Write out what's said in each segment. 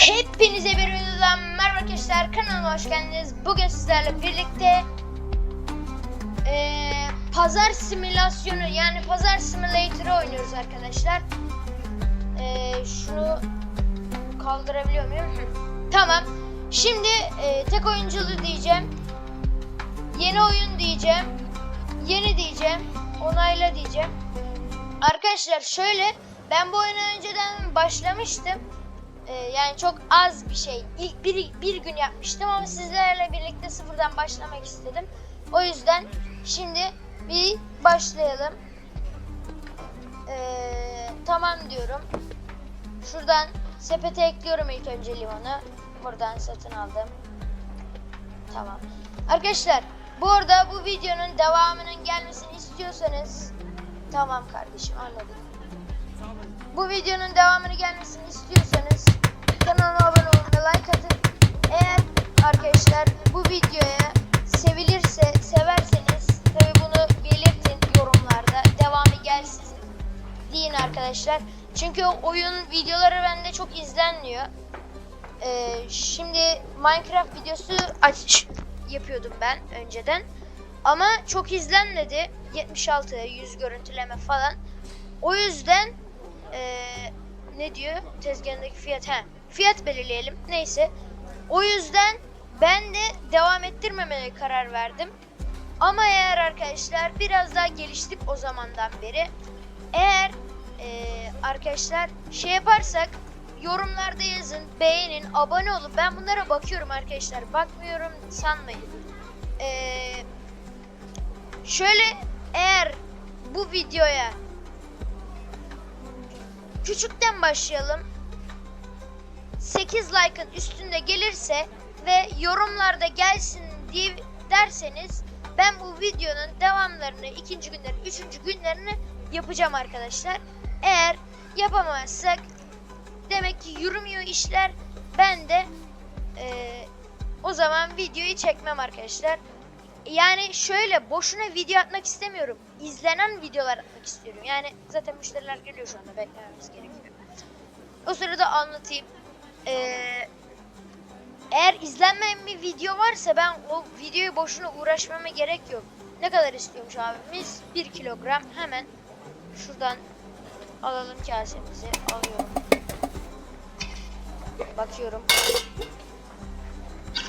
Hepinize bir videodan merhaba arkadaşlar kanalıma hoş geldiniz. Bugün sizlerle birlikte eee, pazar simülasyonu yani pazar simülatörü oynuyoruz arkadaşlar. Eee, şunu kaldırabiliyor muyum? Hı. Tamam. Şimdi eee, tek oyunculu diyeceğim. Yeni oyun diyeceğim. Yeni diyeceğim. Onayla diyeceğim. Arkadaşlar şöyle ben bu oyuna önceden başlamıştım. Ee, yani çok az bir şey. İlk bir, bir gün yapmıştım ama sizlerle birlikte sıfırdan başlamak istedim. O yüzden şimdi bir başlayalım. Ee, tamam diyorum. Şuradan sepete ekliyorum ilk önce limonu. Buradan satın aldım. Tamam. Arkadaşlar bu arada bu videonun devamının gelmesini istiyorsanız tamam kardeşim anladım. Bu videonun devamını gelmesini istiyorsanız kanalıma abone ve like atın. Eğer arkadaşlar bu videoya sevilirse, severseniz tabi bunu belirtin yorumlarda. Devamı gelsin deyin arkadaşlar. Çünkü oyun videoları bende çok izlenmiyor. Ee, şimdi Minecraft videosu aç yapıyordum ben önceden. Ama çok izlenmedi. 76, 100 görüntüleme falan. O yüzden eee, ne diyor? Tezgahındaki fiyat. He, fiyat belirleyelim. Neyse. O yüzden ben de devam ettirmemeye karar verdim. Ama eğer arkadaşlar biraz daha geliştik o zamandan beri. Eğer eee, arkadaşlar şey yaparsak yorumlarda yazın, beğenin, abone olun. Ben bunlara bakıyorum arkadaşlar. Bakmıyorum sanmayın. Eee, şöyle eğer bu videoya küçükten başlayalım. 8 like'ın üstünde gelirse ve yorumlarda gelsin diye derseniz ben bu videonun devamlarını ikinci günlerini, üçüncü günlerini yapacağım arkadaşlar. Eğer yapamazsak demek ki yürümüyor işler. Ben de eee, o zaman videoyu çekmem arkadaşlar. Yani şöyle boşuna video atmak istemiyorum. İzlenen videolar atmak istiyorum. Yani zaten müşteriler geliyor şu anda beklememiz gerekiyor. O sırada anlatayım. Ee, eğer izlenmeyen bir video varsa ben o videoyu boşuna uğraşmama gerek yok. Ne kadar istiyormuş abimiz? 1 kilogram hemen şuradan alalım kasemizi. Alıyorum. Bakıyorum.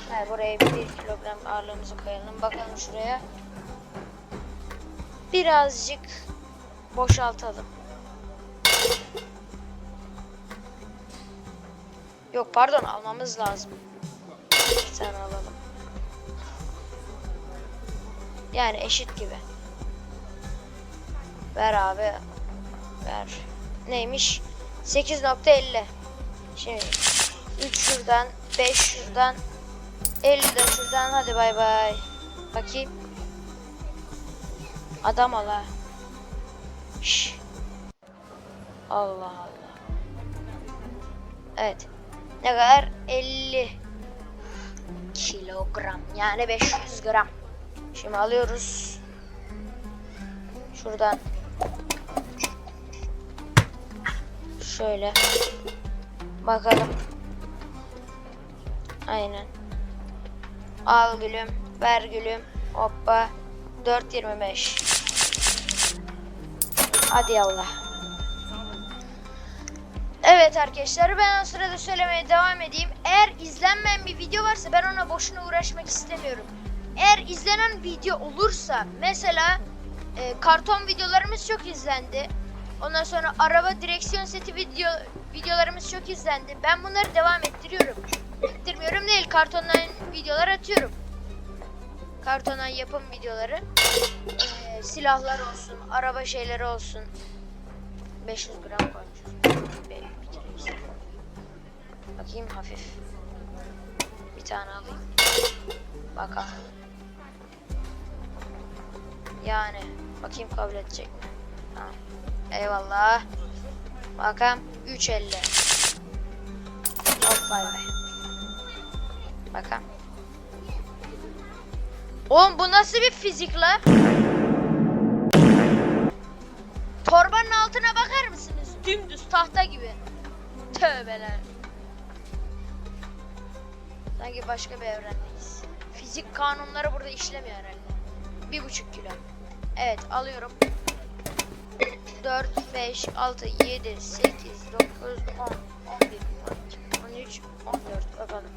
Ha, buraya bir kilogram ağırlığımızı koyalım. Bakalım şuraya. Birazcık boşaltalım. Yok pardon almamız lazım. Bir tane alalım. Yani eşit gibi. Ver abi. Ver. Neymiş? 8.50. Şimdi 3 şuradan, 5 şuradan, 50 de şuradan hadi bay bay. Bakayım. Adam al ha. Şş. Allah Allah. Evet. Ne kadar? 50 kilogram. Yani 500 gram. Şimdi alıyoruz. Şuradan. Şöyle. Bakalım. Aynen. Al gülüm, ver gülüm. Hoppa. 4.25. Hadi Allah. Evet arkadaşlar ben o sırada söylemeye devam edeyim. Eğer izlenmeyen bir video varsa ben ona boşuna uğraşmak istemiyorum. Eğer izlenen video olursa mesela e, karton videolarımız çok izlendi. Ondan sonra araba direksiyon seti video videolarımız çok izlendi. Ben bunları devam ettiriyorum. Ettirmiyorum değil kartondan videolar atıyorum. Kartondan yapım videoları. Ee, silahlar olsun, araba şeyleri olsun. 500 gram koymuşuz. Bakayım hafif. Bir tane alayım. Bakalım. Yani bakayım kabul edecek mi? Tamam. Eyvallah. Bakalım 3.50. Hop bay bay. Bakalım. Oğlum bu nasıl bir fizik la? Torbanın altına bakar mısınız? Dümdüz tahta gibi. Tövbeler. Sanki başka bir evrendeyiz. Fizik kanunları burada işlemiyor herhalde. Bir buçuk kilo. Evet alıyorum. 4, 5, 6, 7, 8, 9, 10, 11, 12, 13, 14 bakalım.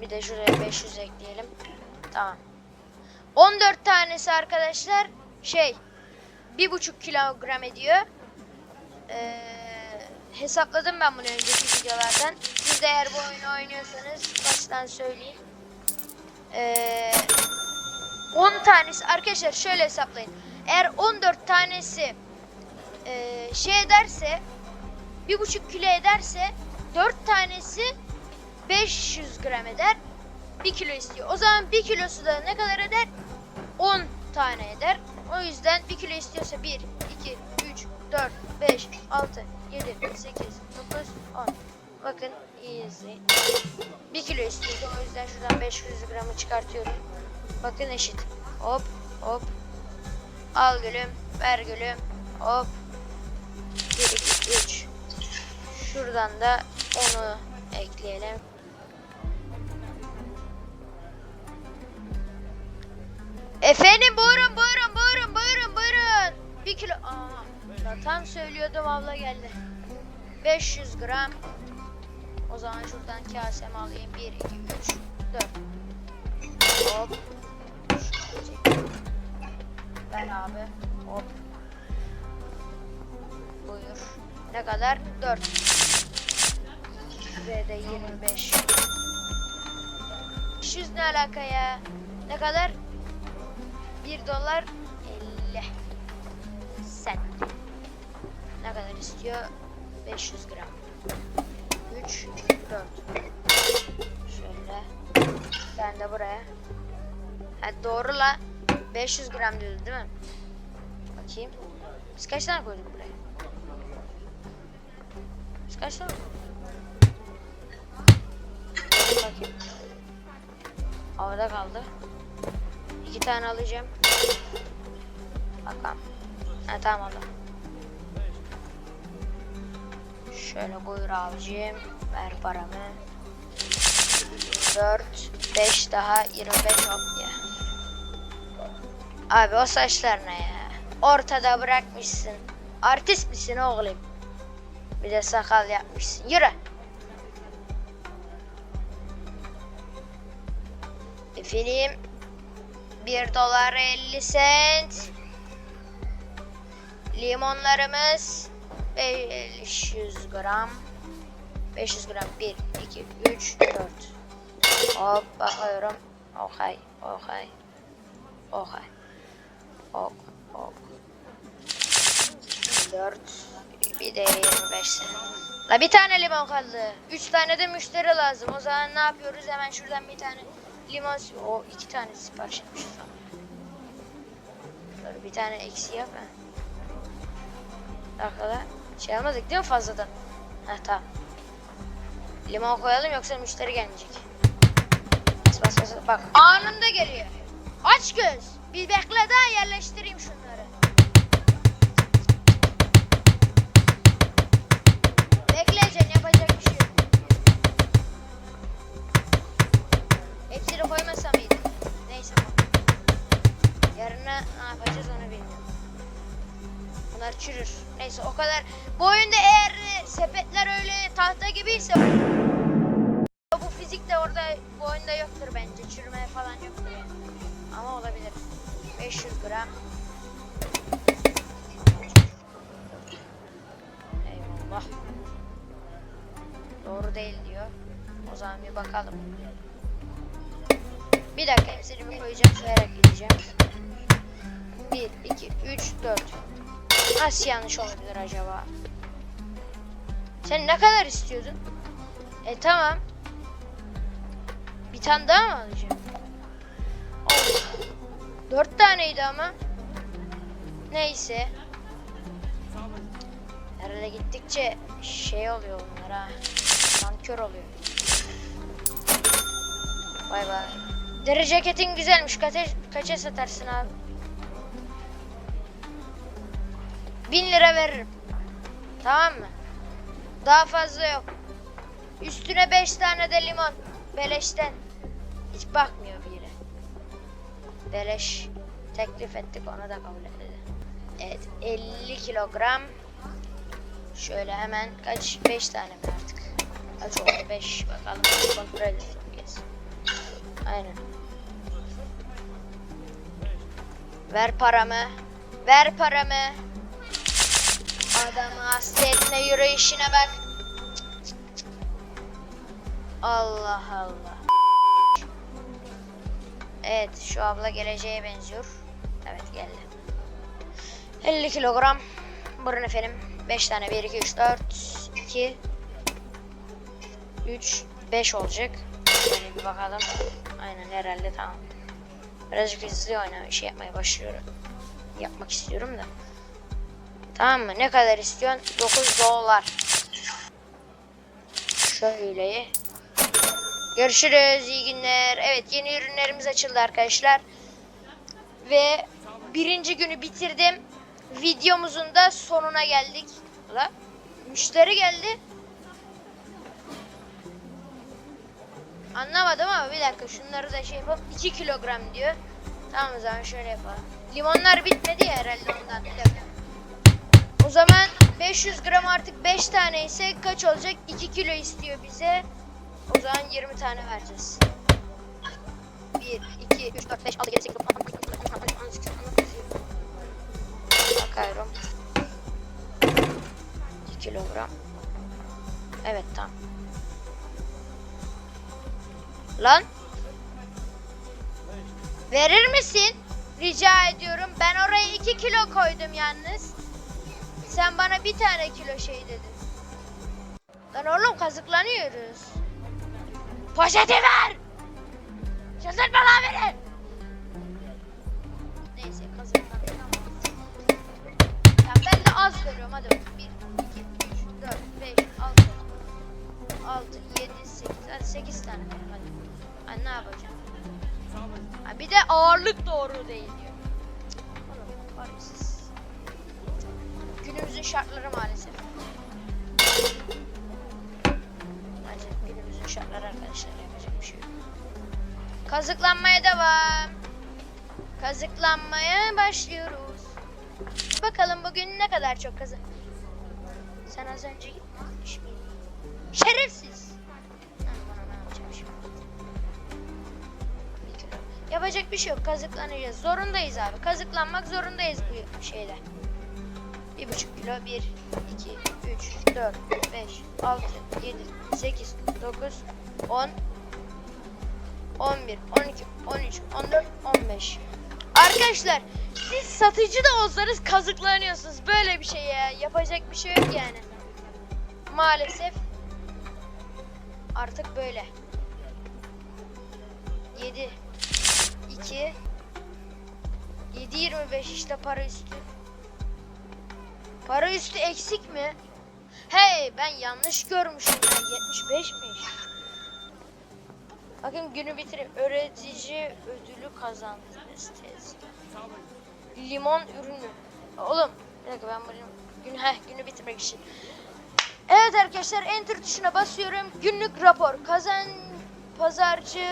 Bir de şuraya 500 ekleyelim. Tamam. 14 tanesi arkadaşlar şey bir buçuk kilogram ediyor. Ee, hesapladım ben bunu önceki videolardan. Siz de eğer bu oyunu oynuyorsanız baştan söyleyeyim. Ee, 10 tanesi arkadaşlar şöyle hesaplayın. Eğer 14 tanesi ee, şey ederse bir buçuk kilo ederse 4 tanesi 500 gram eder. 1 kilo istiyor. O zaman 1 kilosu da ne kadar eder? 10 tane eder. O yüzden 1 kilo istiyorsa 1, 2, 3, 4, 5, 6, 7, 8, 9, 10. Bakın iyi izleyin. 1 kilo istiyordu. O yüzden şuradan 500 gramı çıkartıyorum. Bakın eşit. Hop hop. Al gülüm. Ver gülüm. Hop. 1, 2, 3. Şuradan da onu ekleyelim. Efendim buyurun buyurun buyurun buyurun buyurun. Bir kilo. Aa, ya tam söylüyordum abla geldi. 500 gram. O zaman şuradan kasemi alayım. 1, 2, 3, 4. Hop. Ben abi. Hop. Buyur. Ne kadar? 4. Ve de 25. 500 ne alaka ya? Ne kadar? 1 dolar 50 sen. İstiyor? 500 gram. 3, 4. Şöyle. Ben de buraya. Ha doğru la. 500 gram diyordu değil mi? Bakayım. Biz kaç tane koyduk buraya? Biz kaç tane? Bakayım. Havada kaldı. İki tane alacağım. Bakalım. Ha tamam aldım. Şöyle buyur abicim. Ver paramı. 4, 5 daha 25 hop ya. Abi o saçlar ne ya? Ortada bırakmışsın. Artist misin oğlum? Bir de sakal yapmışsın. Yürü. Efendim 1 dolar 50 sent. Limonlarımız 500 gram. 500 gram 1, 2, 3, 4. Hop bakıyorum. Okay, okay. Okay. Ok, ok. 4. Bir de 25 sent. La bir tane limon kaldı. 3 tane de müşteri lazım. O zaman ne yapıyoruz? Hemen şuradan bir tane limon... O iki tane sipariş etmişiz. Dur bir tane eksi yap ha. Dakikada şey almadık değil mi fazladan? Heh tamam. Limon koyalım yoksa müşteri gelmeyecek. Bas bas bas. Bak anında geliyor. Aç göz. Bir bekle daha yerleştireyim şunları. Bekleyeceksin yapacak bir şey yok. Hepsini koymasam iyiydi. Neyse. Yarına ne yapacağız onu bilmiyorum. Bunlar çürür. Neyse o kadar. Bu oyunda eğer e, sepetler öyle tahta gibiyse bu fizik de orada bu oyunda yoktur bence. Çürüme falan yoktur yani. Ama olabilir. 500 gram. Eyvallah. Doğru değil diyor. O zaman bir bakalım. Bir dakika hepsini bir koyacağım. Sayarak gideceğim. 1, 2, 3, 4. Nasıl yanlış olabilir acaba? Sen ne kadar istiyordun? E tamam. Bir tane daha mı alacağım? Dört taneydi ama. Neyse. Herhalde gittikçe şey oluyor bunlar ha. Oluyor. Bay bay. Deri ceketin güzelmiş. Kaça, kaça satarsın abi? Bin lira veririm. Tamam mı? Daha fazla yok. Üstüne 5 tane de limon. Beleşten. Hiç bakmıyor yere. Beleş teklif ettik ona da kabul etmedi. Evet 50 kilogram. Şöyle hemen kaç 5 tane mi artık? Kaç oldu 5 bakalım kontrol edelim. Aynen. Ver paramı. Ver paramı. Adamı hasta etme yürüyüşüne bak. Allah Allah. Evet şu abla geleceğe benziyor. Evet geldi. 50 kilogram. Buyurun efendim. 5 tane. 1, 2, 3, 4, 2, 3, 5 olacak. Şöyle bir bakalım. Aynen herhalde tamam. Birazcık hızlı oyna şey yapmaya başlıyorum. Yapmak istiyorum da. Tamam mı? Ne kadar istiyorsun? 9 dolar. Şöyle. Görüşürüz. iyi günler. Evet yeni ürünlerimiz açıldı arkadaşlar. Ve birinci günü bitirdim. Videomuzun da sonuna geldik. La müşteri geldi. Anlamadım ama bir dakika şunları da şey yapalım. 2 kilogram diyor. Tamam o zaman şöyle yapalım. Limonlar bitmedi ya herhalde ondan. Bir dakika. O zaman 500 gram artık 5 tane ise kaç olacak? 2 kilo istiyor bize. O zaman 20 tane vereceğiz. 1, 2, 3, 4, 5, 6, 7, 8, 9, 10, 11, 12, 13, 14, 15, 16, 17, 18, 19, 20. Bakıyorum. 2 kilogram. Evet tamam. Lan. Verir misin? Rica ediyorum. Ben oraya 2 kilo koydum yalnız. Sen bana bir tane kilo şey dedin. Lan oğlum kazıklanıyoruz. Poşeti ver! Şaşırtma lan beni! Neyse kazıklandık ama. Ya ben de az görüyorum hadi bakayım. 1, 2, 3, 4, 5, 6, 6, 7, 8, hadi 8 tane hadi. Hadi ne yapacağım? Ha, bir de ağırlık doğru değil diyor. Oğlum var mısınız? günümüzün şartları maalesef. Maalesef günümüzün şartları arkadaşlar yapacak bir şey yok. Kazıklanmaya devam. Kazıklanmaya başlıyoruz. Bakalım bugün ne kadar çok kazık. Sen az önce gitmiş miydin? Şerefsiz. Yapacak bir şey yok. Kazıklanacağız. Zorundayız abi. Kazıklanmak zorundayız bu şeyler. 1,5 kilo 1, 2, 3, 4, 5, 6, 7, 8, 9, 10, 11, 12, 13, 14, 15. Arkadaşlar siz satıcı da olsanız kazıklanıyorsunuz. Böyle bir şey ya. Yapacak bir şey yok yani. Maalesef artık böyle. 7 2 7.25 işte para üstü. Para üstü eksik mi? Hey ben yanlış görmüşüm ya 75'miş. Bakın günü bitirip öğretici ödülü kazandınız tez. Limon ürünü. Oğlum bir dakika ben bunu gün heh, günü bitirmek için. Evet arkadaşlar enter tuşuna basıyorum. Günlük rapor. Kazan pazarcı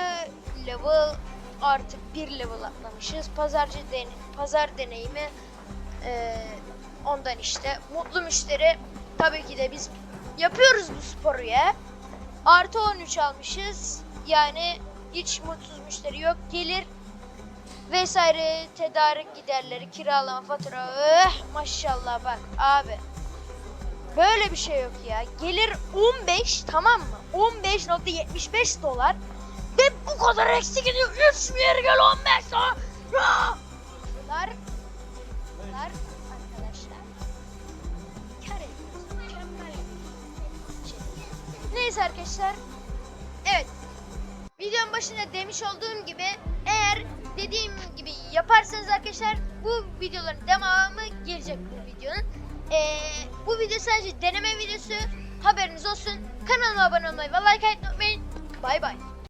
level artık bir level atlamışız. Pazarcı den pazar deneyimi eee, ondan işte. Mutlu müşteri tabii ki de biz yapıyoruz bu sporu ya. Artı 13 almışız. Yani hiç mutsuz müşteri yok. Gelir vesaire tedarik giderleri, kiralama, fatura. Öh, maşallah bak abi. Böyle bir şey yok ya. Gelir 15 tamam mı? 15.75 dolar. Ve bu kadar eksik gidiyor. 3 virgül 15 arkadaşlar. Evet. Videonun başında demiş olduğum gibi eğer dediğim gibi yaparsanız arkadaşlar bu videoların devamı gelecek bu videonun. Ee, bu video sadece deneme videosu. Haberiniz olsun. Kanalıma abone olmayı ve like atmayı unutmayın. Bay bay.